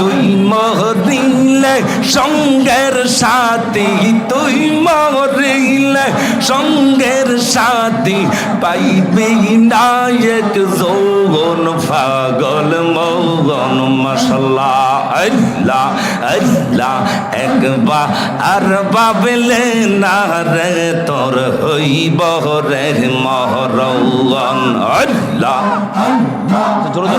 তুই মরিলে সঙ্গের সাথী তুই মরিলে সঙ্গের সাথী। পাইবে নায়ক যৌবন, পাগল মৌগন মশলা আল্লাহ আল্লাহ। একবার আর বাবলে না রে, তোর হইব রে মহরৌগন আল্লাহ জোরে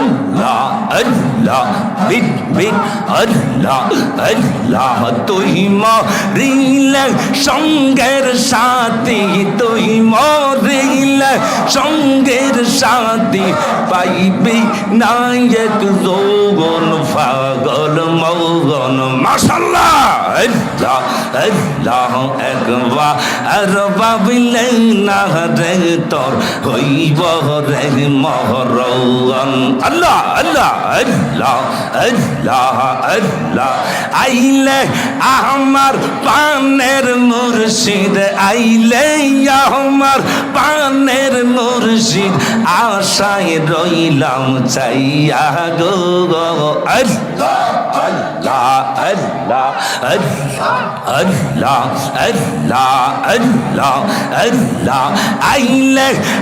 আল্লাহ। আল্লাহ বিট আল্লাহ আল্লাহ তুই মরিলে সঙ্গের সাথী তুই মরিলে সঙ্গের সাথী পাইবি নায়ক যৌবন পাগল মৌগন মাশাল্লাহ আল্লাহ আল্লাহ একবার আর বাবিলে না রে তোর হইব রে মহরৌগন আল্লাহ আল্লাহ আল্লাহ। আল্লাহ আল্লাহ আইলে আমার পানের মুর্শিদ, আইলে আমার পানের মুর্শিদ। আশায় রইলাম চাইয়া গো, আল্লাহ।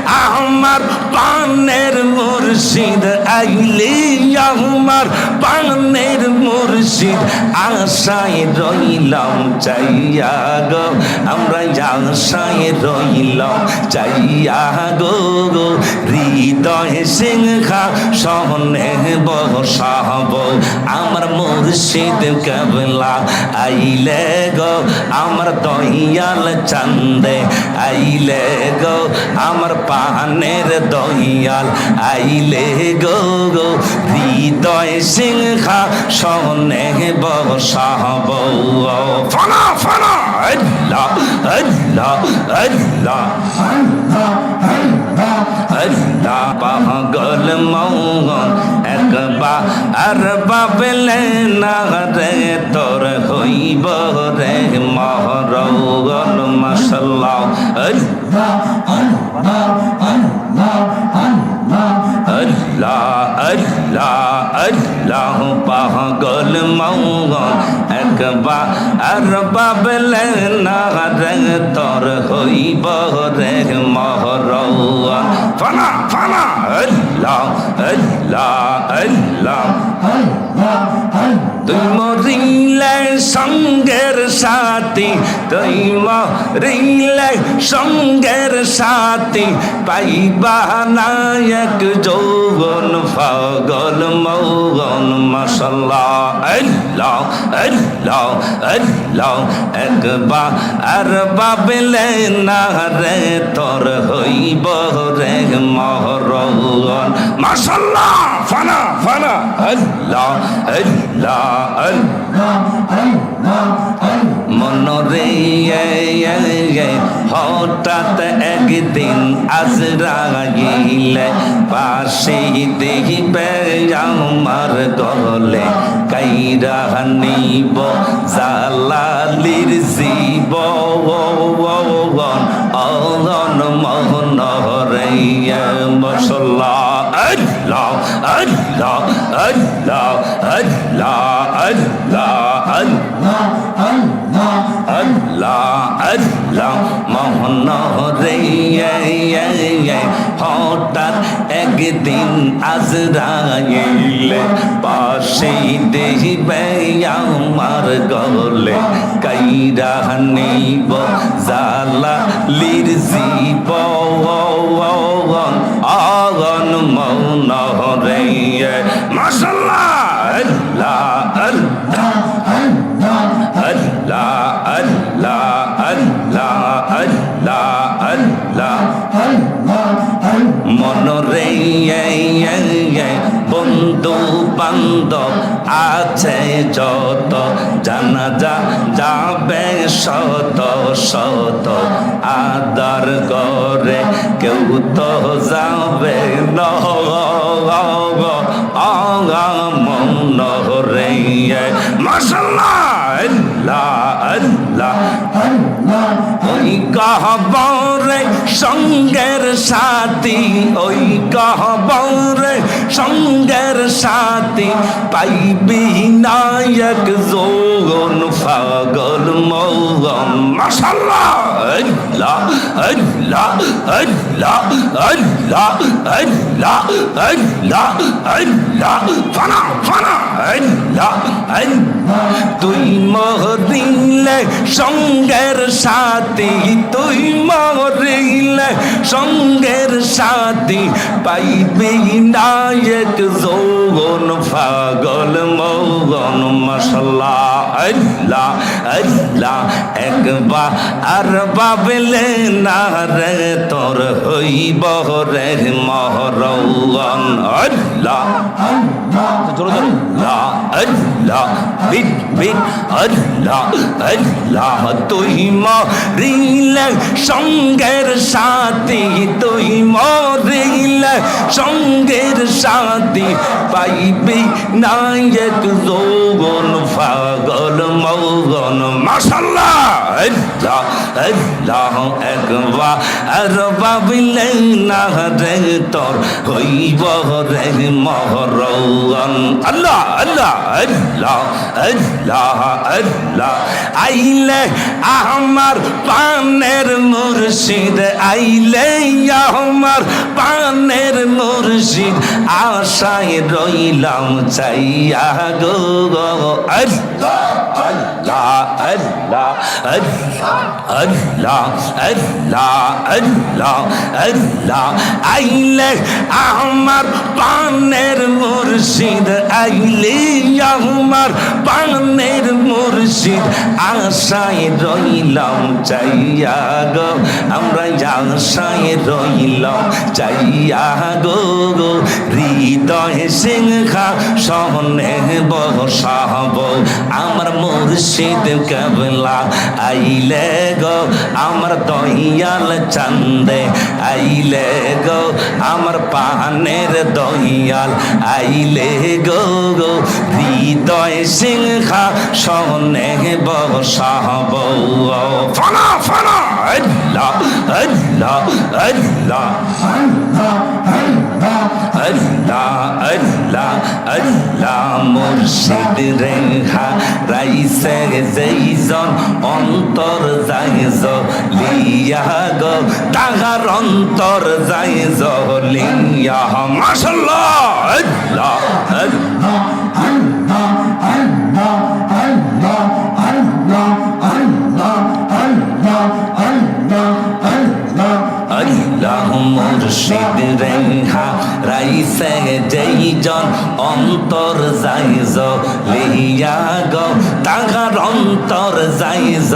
আমার পানের মুর্শিদ। আইলে আমার পানের মুর্শিদ। আশায় রইলাম, চাইয়া গো। আমরা আশায় রইলাম, চাইয়া গো গো। হৃদয় সিংহা সহনে বসাব। আমার মুর্শিদ কেবলা আইলে গো, আমার দহিয়াল চান্দে আইলে গো, আমার পানের দহিয়াল আইলে গো গো। হৃদয় সিংহা সনে বসাব ফানা ফানা আল্লাহ আল্লাহ আল্লাহ আল্লাহ পাগল মৌগন একবার বাবলে না রে তোর হইব রে মহরৌগন মশাল্লাহ আল্লাহ আল্লাহ আল্লাহ পাগল মৌগন একবার আর বাবলে না রে তোর হইব রে মহরৌগন ফানা ফানা আল্লাহ আল্লাহ আল্লাহ তুই মরিলে সঙ্গের সাথী তুই মরিলে সঙ্গের সাথী পাইবা নায়ক যৌবন পাগল মৌগন মশাল্লা আল্লাহ আল্লাহ আল্লাহ, একবার আর বাবলে না রে, তোর হইব রে মহরগন মশাল্লা ফানা ফানা, আল্লাহ আল্লাহ আল্লাহ মনরে হঠাৎ একদিন আজরাইলে পাশে দেখিবে আমার গলে কাইরা নিব জালালির জীব। অগন মোহন রে মশলা। আল্লাহ আল্লাহ আল্লাহ আল্লাহ আল্লাহ আল্লাহ আল্লাহ। আল্লাহ আল্লাহ, মোহন রে হঠাৎ একদিন আজরাইলে পাশে দেখিবে আমার গলে কাইরা নিব জালা লির জীব। আগন মৌন রে মাসাল্লাহ বান্ধব আছে যত জানা যা যাবে শত শত। আদার করে কেউ তো যাবে মন রে মশাল্লাহ। আল্লাহ আল্লাহ। ওই কহবরে সঙ্গের সাথী, ওই কহবরে সঙ্গের সাথী। পাইবি নায়ক জোগন ফাগল মৌগন মাশাল্লাহ আল্লাহ আল্লাহ আল্লাহ আল্লাহ আল্লাহ আল্লাহ আল্লাহ। ফানা ফানা। আল্লাহ আল্লাহ। তুই মহদিলে সঙ্গের সাথী তুই মহদিলে সঙ্গের সাথী পাইবি নায়ক যৌগন ফাগল মৌগন মশলা আল্লাহ আল্লাহ, একবার আর বাবলে না রে তোর হইব রে মহরৌগন আল্লাহ আল্লাহ আল্লাহ বিট বিট আল্লাহ আল্লাহ তুই মরিলে সঙ্গের সাথী তুই মরিলে সঙ্গের সাথী পাইবি নায়ক যৌগন ফাগল মৌগন মাশাল্লাহ আল্লাহ আল্লাহ একবার আর বাবিলে না রে তোর, হইব রে মহরৌগন আল্লাহ আল্লাহ আল্লাহ আল্লাহ আল্লাহ। আইলে আমার পানের মুর্শিদ, আইলে আমার পানের মুর্শিদ, আশায় রইলাম চাইয়া গো আল্লাহ আল্লাহ আল্লাহ আল্লাহ আল্লাহ আল্লাহ আইলে আমার পানের মুর্শিদ, আইলে আমার পানের মুর্শিদ। আশায় রইলাম, চাইয়া গো, আমরা আশায় রইলাম, চাইয়া গো গো, হৃদয় সিংহা সহনে বসাব, আমার মুর্শিদ কেবলা আইলে গো, আমার দহিয়াল চান্দে আইলে গো, আমার পানের দহিয়াল আইলে গো গো, হৃদয় সিংহা সনে বসাব ফানা ফানা আল্লাহ আল্লাহ আল্লাহ আল্লাহ আল্লাহ আল্লাহ মুর্শিদ রেখা রাইসে যেইজন, অন্তর যাই লিয়া গো, তাহার অন্তর যাই লিয়া মাশাল্লাহ আল্লাহ আল্লাহ যেইজন অন্তর যাইজ লিয়া গ, তাহার অন্তর যাইজ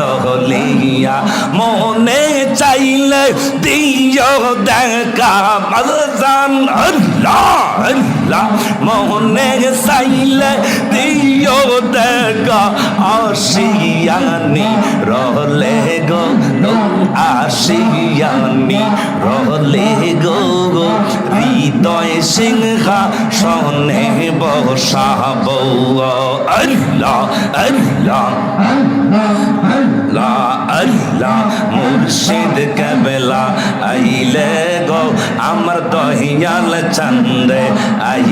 লিয়া মনে চাইলে দিয় দেখা মজান আল্লাহ। আল্লাহ মনে চাইলে দিও দেখা, আসিয়ানি রহলে গো, আসিয়ানি রহলে গো গো। হৃদয় সিংহা সনে বসাব আল্লাহ আল্লাহ আল্লাহ আল্লাহ। মুর্শিদ কেবেলা আইলে গো, আমার দহিয়াল চন্দ্রে আইলে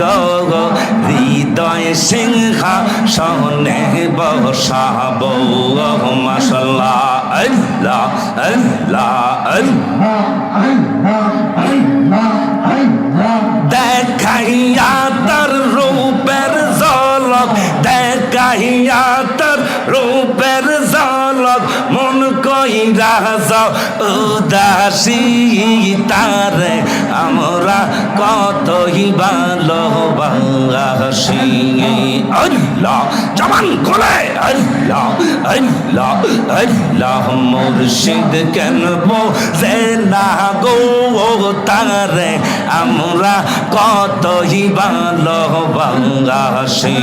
গো গো, হৃদয় সিংহা সনে বসাব মাসাল্লাহ আল্লাহ আল্লাহ আল্লাহ। দেখাইয়া তার রূপের ঝলক, দেখাইয়া তার রূপের কইরা যাও উদাসী, তারে আমরা কতই ভালোবাসি। আল্লাহ, জবান খোলে। আল্লাহ আল্লাহ আল্লাহ মুর্শিদ কেন বোঝে না গো? তারে আমরা কতই ভালোবাসি।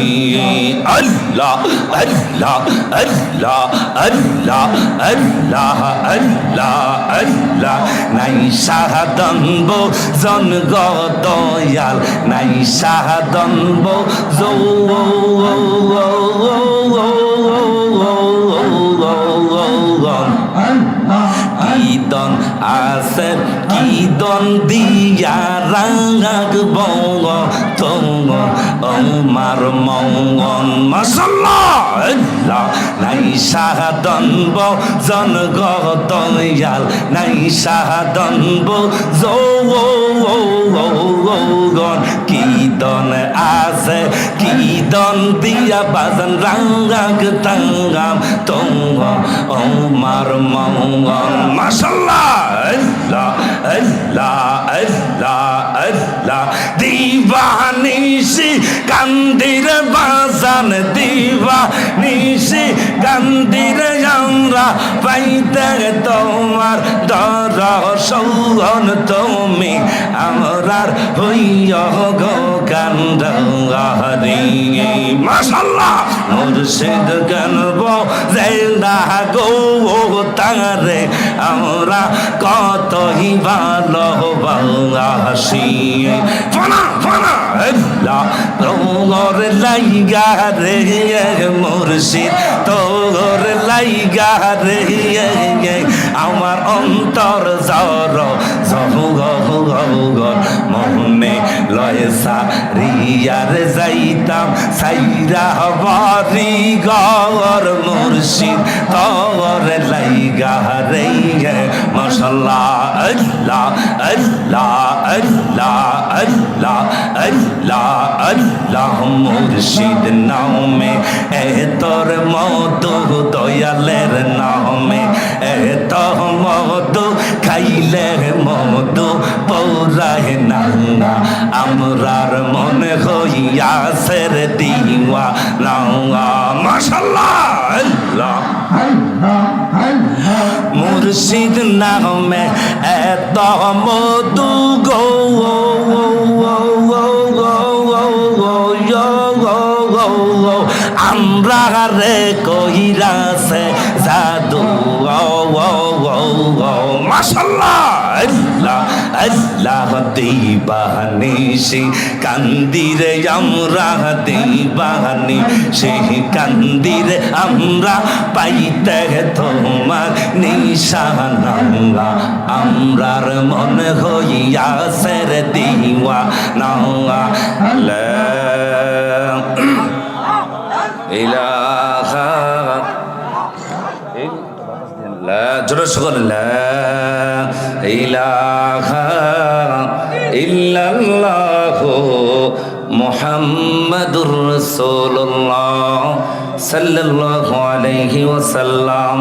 আল্লাহ আল্লাহ আল্লাহ আল্লাহ আল্লাহ আল্লাহ আল্লাহ নাই সাধন জন দয়াল নাই দন আছে? কি দন দিয়া রাঙাগব তঙ্গ অমার মঙ্গন মশাল্লাহ! নাই সাহাদন ব জনগ দয়াল। নাই সাহাদন ব জৌ গণ। কি দন আছে, কি দন দিয়া বাজন রাঙ্গাগ তঙ্গাম তঙ্গ ওমার মঙ্গন মাশাল্লাহ, আল্লাহ আল্লাহ আল্লাহ আল্লাহ। দিবানিসি কান্দির বাজান দিবানিসি কান্দির আমরা পাইতে তোমার দর সৌগন তুমি, আমরার হইয় গো কান্দ মাশাল্লাহ মুর্শিদ গনব জেন্দা গো তারে আমরা কতই ভালোবাসি ফানা ফানা আল্লাহ তোর লাইগা রে মুর্শিদ তোর লাইগা রে আমার অন্তর জর জহগর মহনে লয় সারিয়ার যাইতাম। সাইরা হবারি গর মুর্শিদ। তর লাইগা রে মশাল্লাহ, আল্লাহ আল্লাহ আল্লাহ আল্লাহ আল্লাহ আল্লাহ মুর্শিদ নামে। এ তোর মধু দয়ালের নামে। এ তো মধু খাইলে মধু পৌরায় না আমরার মনে হইয়া সের দিওয়া নাওয়া মাশাল্লাহ, আল্লাহ। মুর্শিদ নামে এত মধু গো আমরা রে কহিরাছে জাদু মাশাল্লাহ আল্লাহ আল্লাহ দিবানিসি কান্দিরে আমরা দিবানি সেই কান্দিরে আমরা পাইতে তোমার নিশানাঙ্গা আমরার মন হইয়া সের দিওয়া লা ইলাহা জোরে সকল লা ইলাহা ইল্লাল্লাহ মুহাম্মাদুর রাসূলুল্লাহ সাল্লাল্লাহু আলাইহি ওয়াসাল্লাম।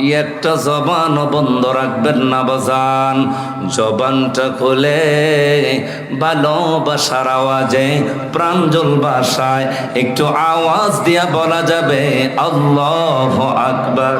একটা জবান বন্ধ রাখবেন না বাজান। জবানটা খুলে ভালোবাসার আওয়াজে, প্রাঞ্জল বাসায় একটু আওয়াজ দিয়া বলা যাবে, আল্লাহ আকবার।